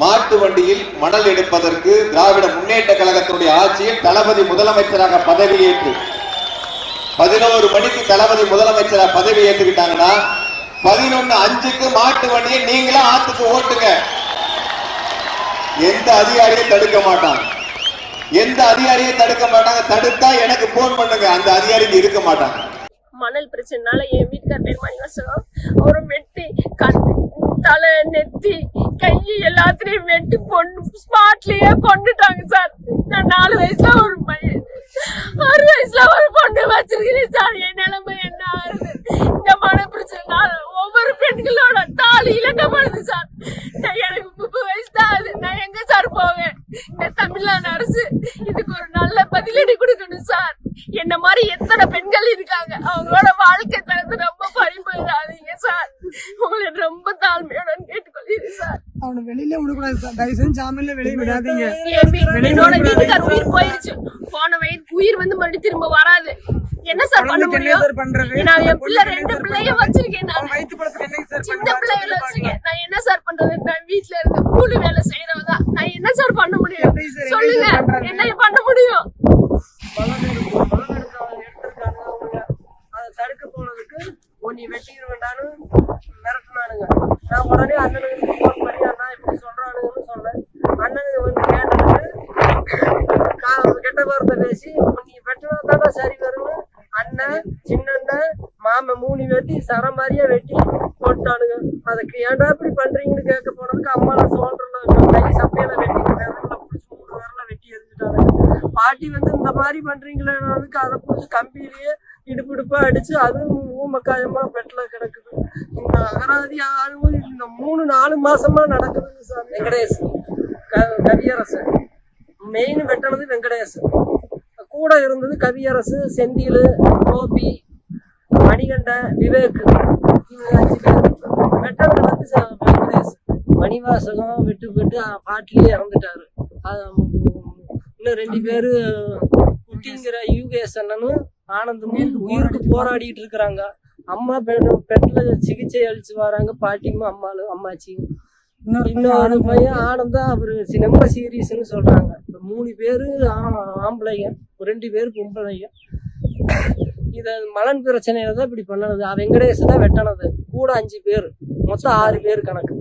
மாட்டு வண்டியில் மணல் எடுப்பதற்கு திராவிட முன்னேற்ற கழகத்தினுடைய ஆட்சியில் தளபதி முதலமைச்சராக பதவியேற்று பதினோரு மணிக்கு தளபதி முதலமைச்சராக பதவி ஏற்றுக்கிட்டாங்கன்னா பதினொன்னு அஞ்சுக்கு மாட்டு வண்டியை நீங்களா ஆத்துக்கு ஓட்டுங்க. எந்த அதிகாரியும் தடுக்க மாட்டாங்க. எந்த அதிகாரியும் தடுக்க மாட்டாங்க. தடுத்தா எனக்கு போன் பண்ணுங்க. அந்த அதிகாரி இருக்க மாட்டாங்க. மணல் பிரச்சனைனால என் வீட்டுக்கார் பேர் மணிவாசகம் வெட்டி தலை நெத்தி கை எல்லாத்திலையும் வெட்டி பொண்ணு ஸ்பாட்லயே கொண்டுட்டாங்க சார் நான் நாலு வயசுல ஒரு பையன். ஆறு வயசுல ஒரு பொண்ணு வச்சிருக்கிறேன் சார் என் நிலைமை என்ன ஆகுது? இந்த மன பிரச்சனை ஒவ்வொரு பெண்களோட தாலி இழக்கப்படுது சார் நான் எனக்கு முப்பது வயசு தான் ஆகுது. நான் எங்க சார் போவேன்? இந்த தமிழ்நாடு அரசு இதுக்கு ஒரு நல்ல பதிலடி கொடுக்கணும் சார் என்ன மாதிரி எத்தனை பெண்கள் இருக்காங்க? அவங்களோட வாழ்க்கை தரத்து ரொம்ப பறிமுறாதீங்க சார் உங்களை ரொம்ப தாழ்மையோட கேட்டுக்கொள்கிறேன் சார் அவனை வெளியில விடக்கூடாது. தயவு செஞ்சு ஜாமீன்ல வெளியே விடாதீங்க. என்னோட வீட்டுக்கார் உயிர் போயிருச்சு. போன வயது உயிர் வந்து மறுபடியும் திரும்ப வராது. என்ன சார் பண்ண முடியும்? பண்றது? நான் என் பிள்ளை ரெண்டு பிள்ளைய? வச்சிருக்கேன் நான். சின்ன? பிள்ளைகளை வச்சிருக்கேன். நான் என்ன சார் பண்றது? நான் வீட்டுல இருந்து கூலி வேலை செய்யறவங்க தான் நான் என்ன சார் பண்ண முடியும்? சொல்லுங்க? என்ன பண்ண முடியும்? தடுக்க போனதுக்கு உன்னை வெட்டிடுவேண்டான்னு மிரட்டினானுங்க. நான் உடனே அண்ணனுக்கு தானே சரி வரும் அண்ணன் சின்னண்ணன் மாமன் மூணு வெட்டி சர மாதிரியே வெட்டி போட்டானுங்க. அதுக்கு ஏன்டா இப்படி பண்றீங்கன்னு கேட்க போனதுக்கு அம்மா நான் சொல்றேன் கை சப்பையில வெட்டி பிடிச்சி மூணு விரல வெட்டி எரிஞ்சுட்டானுங்க பாட்டி வந்து இந்த மாதிரி பண்றீங்களேன்றதுக்கு அதை பிடிச்சி கம்பியிலேயே இடுப்பு இடுப்பா அடிச்சு அதுவும் ஊமக்காயமா பெட்டில் கிடக்குது. இந்த அகராதி ஆளுமும் இந்த மூணு நாலு மாசமா நடக்குதுங்க சார் வெங்கடேஷ் க- கவியரசன். மெயின் வெட்டினது வெங்கடேசன். கூட இருந்தது கவியரசு செந்தில் கோபி மணிகண்டன் விவேக். இவங்க அஞ்சு பேர். வந்து வெங்கடேஷ் மணிவாசகம் விட்டு விட்டு பாட்டிலேயே இறந்துட்டாரு. இன்னும் ரெண்டு பேரு குட்டிங்கிற யூகேஷ் அண்ணனும் ஆனந்தமும் உயிருக்கு போராடிட்டு இருக்கிறாங்க. அம்மா பெண் பெட்டில் சிகிச்சை அளித்து வராங்க. பாட்டியும் அம்மாலும் அம்மாச்சியும். இன்னொரு பையன் ஆனந்தா அவரு ரொம்ப சீரியஸ்னு சொல்றாங்க. இந்த மூணு பேரு ஆம்பளைங்க ரெண்டு பேரு பொம்பளைங்க. இத மலன் பிரச்சனையில தான் இப்படி பண்ணனது வெங்கடேஷ் தான் வெட்டனது. கூட அஞ்சு பேர். மொத்தம் ஆறு பேர் கணக்கு.